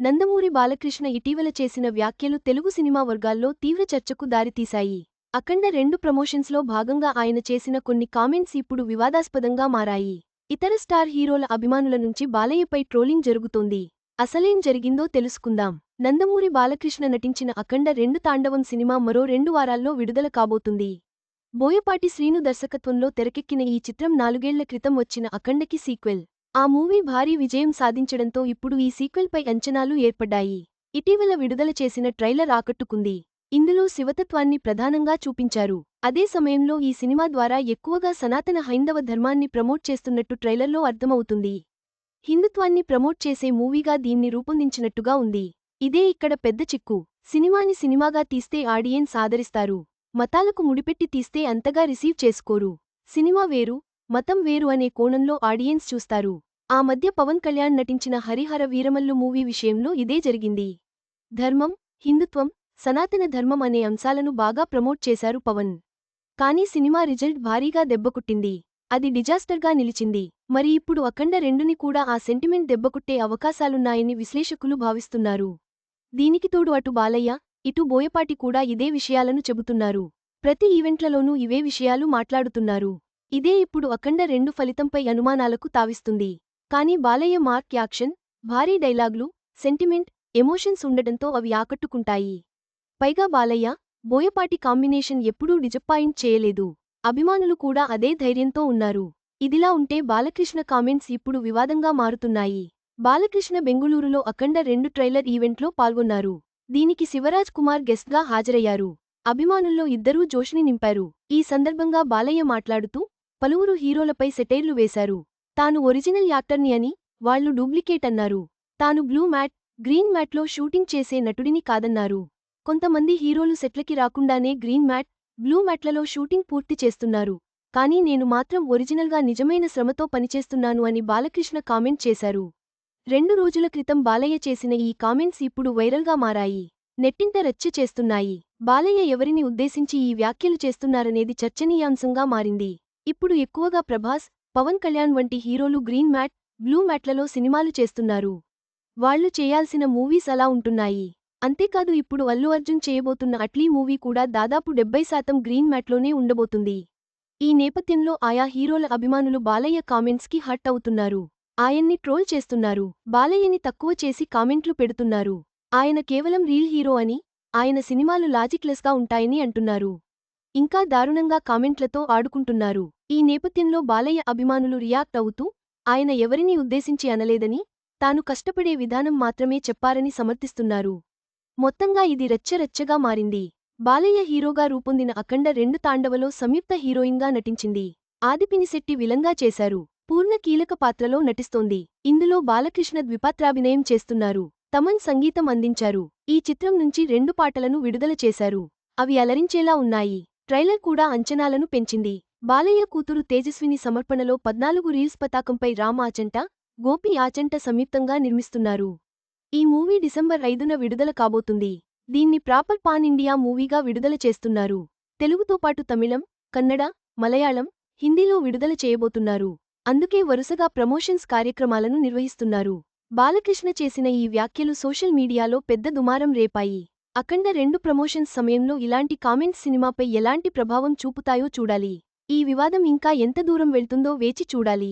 నందమూరి బాలకృష్ణ ఇటీవల చేసిన వ్యాఖ్యలు తెలుగు సినిమా వర్గాల్లో తీవ్ర చర్చకు దారితీశాయి. అఖండ రెండు ప్రమోషన్స్లో భాగంగా ఆయన చేసిన కొన్ని కామెంట్స్ ఇప్పుడు వివాదాస్పదంగా మారాయి. ఇతర స్టార్ హీరోల అభిమానుల నుంచి బాలయ్యపై ట్రోలింగ్ జరుగుతోంది. అసలేం జరిగిందో తెలుసుకుందాం. నందమూరి బాలకృష్ణ నటించిన అఖండ రెండు తాండవం సినిమా మరో రెండు వారాల్లో విడుదల కాబోతుంది. బోయపాటి శ్రీను దర్శకత్వంలో తెరకెక్కిన ఈ చిత్రం నాలుగేళ్ళ క్రితం వచ్చిన అఖండకి సీక్వెల్. ఆ మూవీ భారీ విజయం సాధించడంతో ఇప్పుడు ఈ సీక్వెల్పై అంచనాలు ఏర్పడ్డాయి. ఇటీవల విడుదల చేసిన ట్రైలర్ ఆకట్టుకుంది. ఇందులో శివతత్వాన్ని ప్రధానంగా చూపించారు. అదే సమయంలో ఈ సినిమా ద్వారా ఎక్కువగా సనాతన హైందవ ధర్మాన్ని ప్రమోట్ చేస్తున్నట్టు ట్రైలర్లో అర్థమవుతుంది. హిందుత్వాన్ని ప్రమోట్ చేసే మూవీగా దీన్ని రూపొందించినట్టుగా ఉంది. ఇదే ఇక్కడ పెద్ద చిక్కు. సినిమాని సినిమాగా తీస్తే ఆడియన్స్ ఆదరిస్తారు. మతాలకు ముడిపెట్టి తీస్తే అంతగా రిసీవ్ చేసుకోరు. సినిమా వేరు మతం వేరు అనే కోణంలో ఆడియన్స్ చూస్తారు. ఆ మధ్య పవన్ కళ్యాణ్ నటించిన హరిహర వీరమల్లు మూవీ విషయంలో ఇదే జరిగింది. ధర్మం హిందుత్వం సనాతన ధర్మం అనే అంశాలను బాగా ప్రమోట్ చేశారు పవన్. కానీ సినిమా రిజల్ట్ భారీగా దెబ్బకుట్టింది. అది డిజాస్టర్గా నిలిచింది. మరి ఇప్పుడు అఖండ రెండుని కూడా ఆ సెంటిమెంట్ దెబ్బకుట్టే అవకాశాలున్నాయని విశ్లేషకులు భావిస్తున్నారు. దీనికి తోడు అటు బాలయ్య ఇటు బోయపాటి కూడా ఇదే విషయాలను చెబుతున్నారు. ప్రతి ఈవెంట్లలోనూ ఇవే విషయాలు మాట్లాడుతున్నారు. ఇదే ఇప్పుడు అఖండ రెండు ఫలితంపై అనుమానాలకు తావిస్తుంది. కానీ బాలయ్య మార్క్ యాక్షన్ భారీ డైలాగ్లు సెంటిమెంట్ ఎమోషన్స్ ఉండటంతో అవి ఆకట్టుకుంటాయి. పైగా బాలయ్య బోయపాటి కాంబినేషన్ ఎప్పుడూ డిజపాయింట్ చేయలేదు. అభిమానులు కూడా అదే ధైర్యంతో ఉన్నారు. ఇదిలా ఉంటే బాలకృష్ణ కామెంట్స్ ఇప్పుడు వివాదంగా మారుతున్నాయి. బాలకృష్ణ బెంగుళూరులో అఖండ రెండు ట్రైలర్ ఈవెంట్లో పాల్గొన్నారు. దీనికి శివరాజ్ కుమార్ గెస్ట్గా హాజరయ్యారు. అభిమానుల్లో ఇద్దరూ జోష్ని నింపారు. ఈ సందర్భంగా బాలయ్య మాట్లాడుతూ పలువురు హీరోలపై సెటైర్లు వేశారు. తాను ఒరిజినల్ యాక్టర్ని అని వాళ్ళు డూప్లికేట్ అన్నారు. తాను బ్లూ మ్యాట్ గ్రీన్ మ్యాట్లో షూటింగ్ చేసే నటుడిని కాదన్నారు. కొంతమంది హీరోలు సెట్లకి రాకుండానే గ్రీన్ మ్యాట్ బ్లూ మ్యాట్లలో షూటింగ్ పూర్తి చేస్తున్నారు. కానీ నేను మాత్రం ఒరిజినల్గా నిజమైన శ్రమతో పనిచేస్తున్నాను అని బాలకృష్ణ కామెంట్ చేశారు. రెండు రోజుల క్రితం బాలయ్య చేసిన ఈ కామెంట్స్ ఇప్పుడు వైరల్గా మారాయి. నెట్టింట రచ్చ చేస్తున్నాయి. బాలయ్య ఎవరిని ఉద్దేశించి ఈ వ్యాఖ్యలు చేస్తున్నారనేది చర్చనీయాంశంగా మారింది. ఇప్పుడు ఎక్కువగా ప్రభాస్ పవన్ కళ్యాణ్ వంటి హీరోలు గ్రీన్ మ్యాట్ బ్లూ మ్యాట్లలో సినిమాలు చేస్తున్నారు. వాళ్ళు చేయాల్సిన మూవీస్ అలా ఉంటున్నాయి. అంతేకాదు ఇప్పుడు అల్లు అర్జున్ చేయబోతున్న అట్లీ మూవీ కూడా దాదాపు డెబ్బై శాతం గ్రీన్ మ్యాట్లోనే ఉండబోతుంది. ఈ నేపథ్యంలో ఆయా హీరోల అభిమానులు బాలయ్య కామెంట్స్కి హట్ అవుతున్నారు. ఆయన్ని ట్రోల్ చేస్తున్నారు. బాలయ్యని తక్కువ చేసి కామెంట్లు పెడుతున్నారు. ఆయన కేవలం రీల్ హీరో అని ఆయన సినిమాలు లాజిక్లెస్గా ఉంటాయని అంటున్నారు. ఇంకా దారుణంగా కామెంట్లతో ఆడుకుంటున్నారు. ఈ నేపథ్యంలో బాలయ్య అభిమానులు రియాక్ట్ అవుతూ ఆయన ఎవరినీ ఉద్దేశించి అనలేదని తాను కష్టపడే విధానం మాత్రమే చెప్పారని సమర్థిస్తున్నారు. మొత్తంగా ఇది రచ్చరచ్చగా మారింది. బాలయ్య హీరోగా రూపొందిన అఖండ రెండు తాండవలో సంయుక్త హీరోయిన్గా నటించింది. ఆదిపినిశెట్టి విలంగా చేశారు. పూర్ణ కీలక పాత్రలో నటిస్తోంది. ఇందులో బాలకృష్ణ ద్విపాత్రాభినయం చేస్తున్నారు. తమన్ సంగీతం అందించారు. ఈ చిత్రం నుంచి రెండు పాటలను విడుదల చేశారు. అవి అలరించేలా ఉన్నాయి. ట్రైలర్ కూడా అంచనాలను పెంచింది. బాలయ్య కూతురు తేజస్విని సమర్పణలో పద్నాలుగు రీల్స్ పతాకంపై రామ్ ఆచంట గోపి ఆచంట సంయుక్తంగా నిర్మిస్తున్నారు. ఈ మూవీ డిసెంబర్ ఐదున విడుదల కాబోతుంది. దీన్ని ప్రాపర్ పాన్ ఇండియా మూవీగా విడుదల చేస్తున్నారు. తెలుగుతో పాటు తమిళం కన్నడ మలయాళం హిందీలో విడుదల చేయబోతున్నారు. అందుకే వరుసగా ప్రమోషన్స్ కార్యక్రమాలను నిర్వహిస్తున్నారు. బాలకృష్ణ చేసిన ఈ వ్యాఖ్యలు సోషల్ మీడియాలో పెద్ద దుమారం రేపాయి. అఖండ రెండు ప్రమోషన్స్ సమయంలో ఇలాంటి కామెంట్స్ సినిమాపై ఎలాంటి ప్రభావం చూపుతాయో చూడాలి. ఈ వివాదం ఇంకా ఎంత దూరం వెళ్తుందో వేచి చూడాలి.